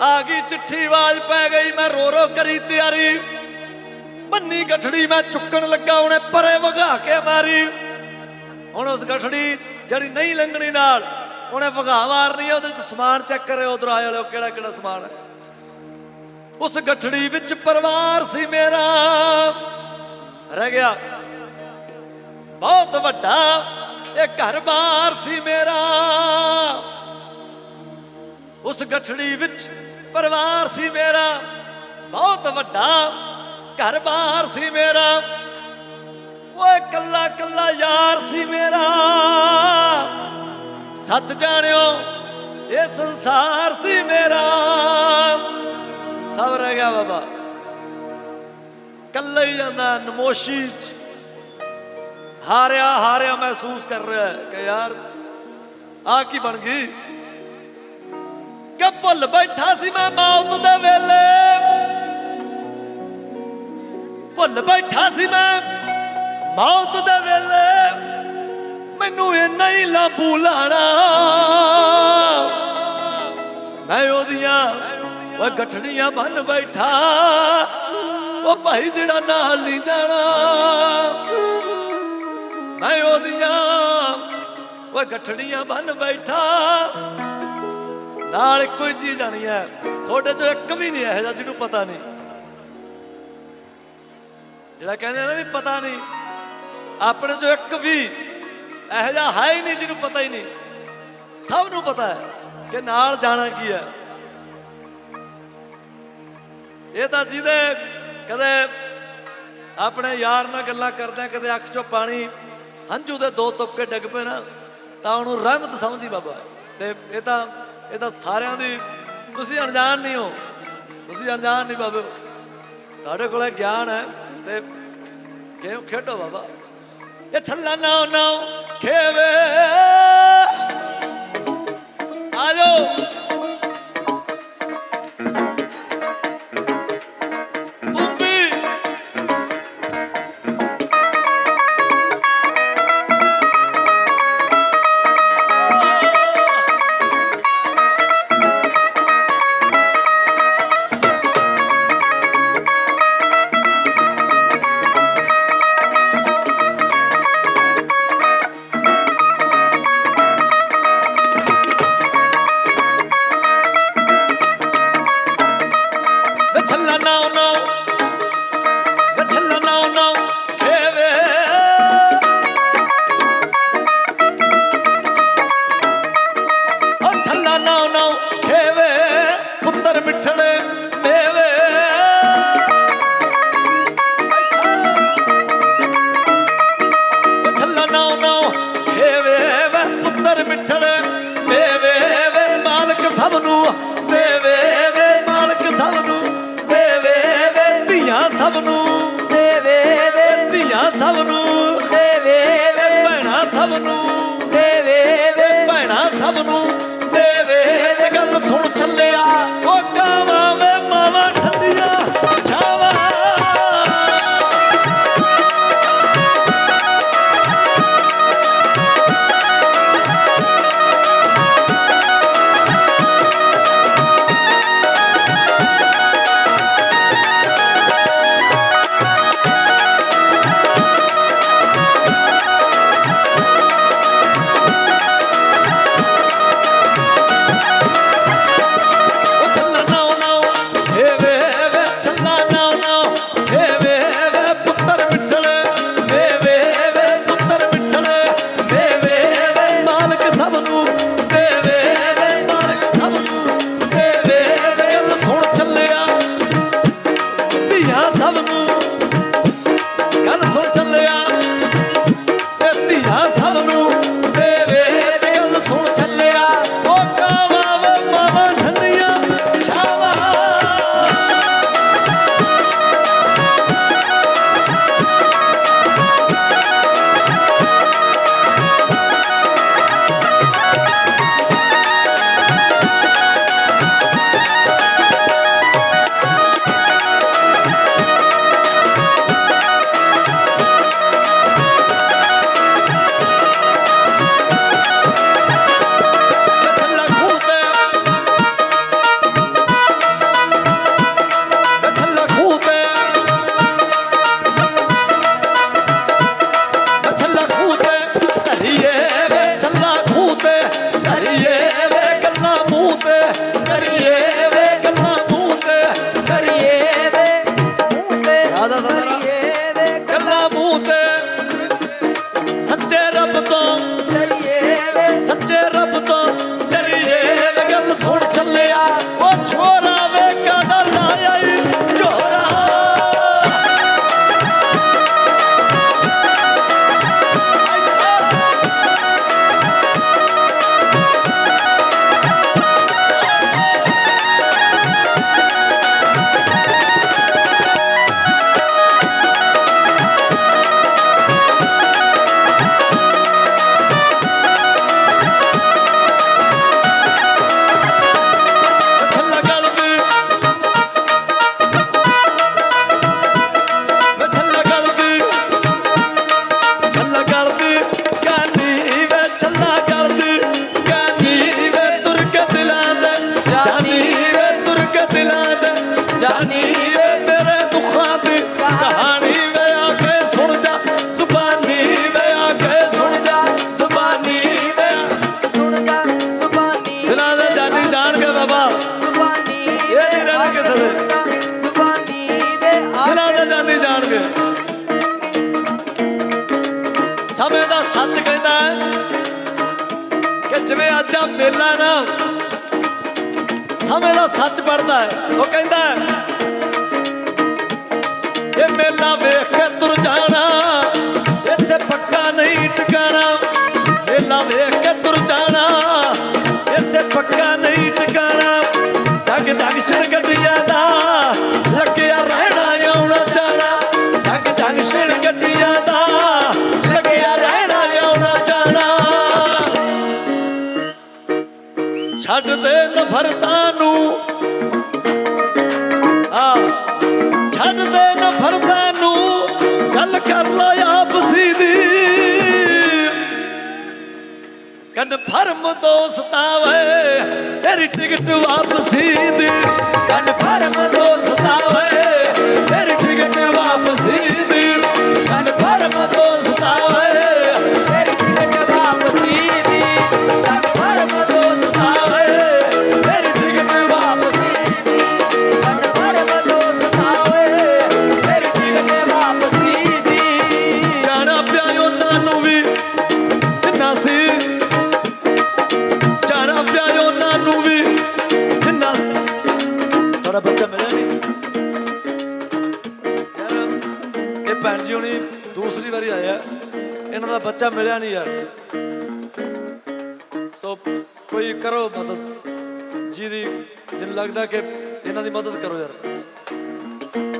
ਆ ਗਈ ਚਿੱਠੀ ਆਵਾਜ਼ ਪੈ ਗਈ, ਮੈਂ ਰੋ ਰੋ ਕਰੀ ਤਿਆਰੀ। ਬੰਨੀ ਗਠੜੀ ਮੈਂ ਚੁੱਕਣ ਲੱਗਾ, ਉਹਨੇ ਪਰੇ ਵਗਾ ਕੇ ਮਾਰੀ। ਹੁਣ ਉਸ ਗਠੜੀ ਜਿਹੜੀ ਨਹੀਂ ਲੰਘਣੀ ਨਾਲ, ਉਹਨੇ ਵਗਾ ਮਾਰਨੀ ਉਹਦੇ ਚ ਸਮਾਨ ਚੈੱਕ ਕਰਿਓ, ਉਧਰ ਆਏ ਵਾਲਿਓ, ਕਿਹੜਾ ਕਿਹੜਾ ਸਮਾਨ ਹੈ। ਉਸ ਗਠੜੀ ਵਿੱਚ ਪਰਿਵਾਰ ਸੀ ਮੇਰਾ। ਰਹਿ ਗਿਆ। ਬਹੁਤ ਵੱਡਾ ਇਹ ਘਰ-ਬਾਰ ਸੀ ਮੇਰਾ। ਉਸ ਗਠੜੀ ਵਿੱਚ ਪਰਿਵਾਰ ਸੀ ਮੇਰਾ, ਬਹੁਤ ਵੱਡਾ ਘਰ-ਬਾਰ ਸੀ ਮੇਰਾ। ਓਏ ਕੱਲਾ ਕੱਲਾ ਯਾਰ ਸੀ ਮੇਰਾ। ਸੱਚ ਜਾਣਿਓ, ਇਹ ਸੰਸਾਰ ਸੀ ਮੇਰਾ। ਸਭ ਰਹਿ ਗਿਆ ਬਾਬਾ। ਕੱਲਾ ਹੀ ਜਾਂਦਾ ਨਮੋਸ਼ੀ ਚ। ਹਾਰਿਆ ਹਾਰਿਆ ਮਹਿਸੂਸ ਕਰ ਰਿਹਾ ਹੈ ਕਿ ਯਾਰ ਆ ਕੀ ਬਣ ਗਈ? ਕਿ ਭੁੱਲ ਬੈਠਾ ਸੀ ਮੈਂ ਮੌਤ ਦੇ ਵੇਲੇ। ਭੁੱਲ ਬੈਠਾ ਸੀ ਮੈਂ ਮੌਤ ਦੇ ਵੇਲੇ। ਮੈਨੂੰ ਇੰਨਾ ਹੀ ਲਾਂਬੂ ਲਾਣਾ। ਮੈਂ ਉਹਦੀਆਂ ਉਹ ਗਠੜੀਆਂ ਬੰਨ ਬੈਠਾ। ਉਹ ਭਾਈ ਜਿਹੜਾ ਨਾਲ ਨਹੀਂ ਜਾਣਾ। ਮੈਂ ਉਹਦੀਆਂ ਉਹ ਗਠੜੀਆਂ ਬੰਨ ਬੈਠਾ। ਨਾਲ ਇੱਕੋ ਹੀ ਚੀਜ਼ ਆਣੀ ਹੈ। ਤੁਹਾਡੇ ਚੋਂ ਇੱਕ ਵੀ ਨਹੀਂ ਇਹੋ ਜਿਹਾ ਜਿਹਨੂੰ ਪਤਾ ਨਹੀਂ। ਜਿਹੜਾ ਕਹਿੰਦੇ ਨਾ ਵੀ ਪਤਾ ਨਹੀਂ, ਆਪਣੇ ਚੋਂ ਇੱਕ ਵੀ ਇਹੋ ਜਿਹਾ ਹੈ ਹੀ ਨਹੀਂ ਜਿਹਨੂੰ ਪਤਾ ਹੀ ਨਹੀਂ। ਸਭ ਨੂੰ ਪਤਾ ਹੈ ਕਿ ਨਾਲ ਜਾਣਾ ਕੀ ਹੈ। ਇਹ ਤਾਂ ਜਿਹਦੇ ਕਦੇ ਆਪਣੇ ਯਾਰ ਨਾਲ ਗੱਲਾਂ ਕਰਦੇ ਕਦੇ ਅੱਖ ਚੋਂ ਪਾਣੀ ਹੰਝੂ ਦੇ ਦੋ ਤੁਪਕੇ ਡਿੱਗ ਪਏ ਨਾ, ਤਾਂ ਉਹਨੂੰ ਰਹਿਮਤ ਸਮਝੀ ਬਾਬਾ। ਤੇ ਇਹ ਤਾਂ ਇਹ ਤਾਂ ਸਾਰਿਆਂ ਦੀ, ਤੁਸੀਂ ਅਣਜਾਣ ਨਹੀਂ ਹੋ। ਤੁਸੀਂ ਅਣਜਾਣ ਨਹੀਂ ਬਾਬੇ। ਤੁਹਾਡੇ ਕੋਲ ਗਿਆਨ ਹੈ ਤੇ ਗੇਮ ਖੇਡੋ ਬਾਬਾ। ਇਹ ਛੱਲਾ ਨਾ ਨਾ ਖੇਵੇ। ਆ ਜ਼ੁਬਾਨੀ ਇਹ ਰਲ ਕੇ ਸਦੇ ਜ਼ੁਬਾਨੀ ਵੇ ਆਖਣਾ ਤਾਂ ਜਾਣੇ ਜਾਣਗੇ ਸਮੇਂ ਦਾ ਸੱਚ ਕਹਿੰਦਾ ਹੈ ਕਿ ਜਿਵੇਂ ਅੱਜ ਆ ਮੇਲਾ ਨਾ ਸਮੇਂ ਦਾ ਸੱਚ ਪੜਦਾ ਹੈ ਉਹ ਕਹਿੰਦਾ ਹੈ ਇਹ ਮੇਲਾ ਵੇਖ ਕੇ ਤੁਰ ਜਾਣਾ ਇੱਥੇ ਪੱਕਾ ਨਹੀਂ ਟਿਕਾਣਾ ਮੇਲਾ ਵੇਖ ਕੇ ਤੁਰ ਜਾਣਾ ਇੱਥੇ ਪੱਕਾ ਨਹੀਂ ਕਨਫਰਮ ਦੋਸਤਾ ਵੇ ਤੇਰੀ ਟਿਕਟ ਵਾਪਸੀ ਦੀ। ਕਨਫਰਮ ਦੋਸਤ ਭੈਣ ਜੀ ਹੁਣੀ ਦੂਸਰੀ ਵਾਰੀ ਆਇਆ ਇਹਨਾਂ ਦਾ ਬੱਚਾ ਮਿਲਿਆ ਨਹੀਂ ਯਾਰ। ਸੋ ਕੋਈ ਕਰੋ ਮਦਦ। ਜਿਹਦੀ ਜਿਨ ਲੱਗਦਾ ਕਿ ਇਹਨਾਂ ਦੀ ਮਦਦ ਕਰੋ ਯਾਰ।